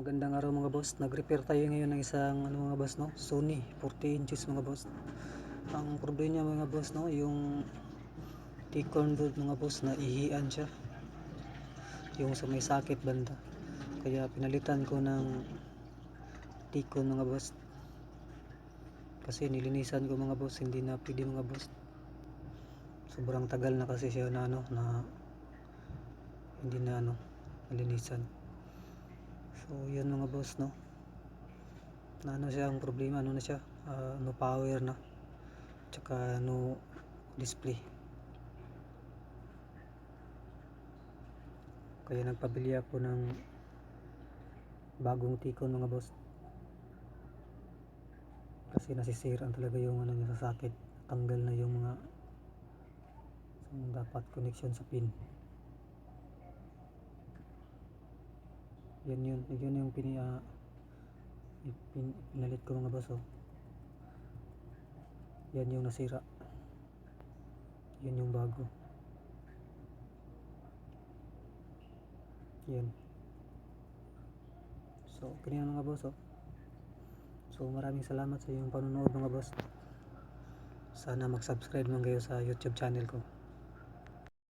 Magandang araw mga boss. Nag-repair tayo ngayon ng isang ano mga boss no, Sony 40 inches mga boss. Ang problema niya mga boss no, yung T-corn board mga boss na ihian siya. Yung sa may sakit banda. Kaya pinalitan ko ng T-con mga boss. Kasi nilinisan ko mga boss, hindi na pwede mga boss. Sobrang tagal na kasi siya na ano na hindi na ano nalinisan. So, yun mga boss, no? Na ano siya, ang problema, ano na siya, ah, no power na. Tsaka no display. Kaya nagpabili ako ng bagong tikon mga boss. Kasi nasisiraan talaga yung ano niya sa sakit. Tanggal na yung mga dapat connection sa pin. Yan yun, yun yung pini, ah, pin, pinalit ko mga boss oh. Yan yung nasira. Yan yung bago. Yan. So, ganyan mga boss oh. So, maraming salamat sa iyong panonood mga boss. Sana mag-subscribe man kayo sa YouTube channel ko.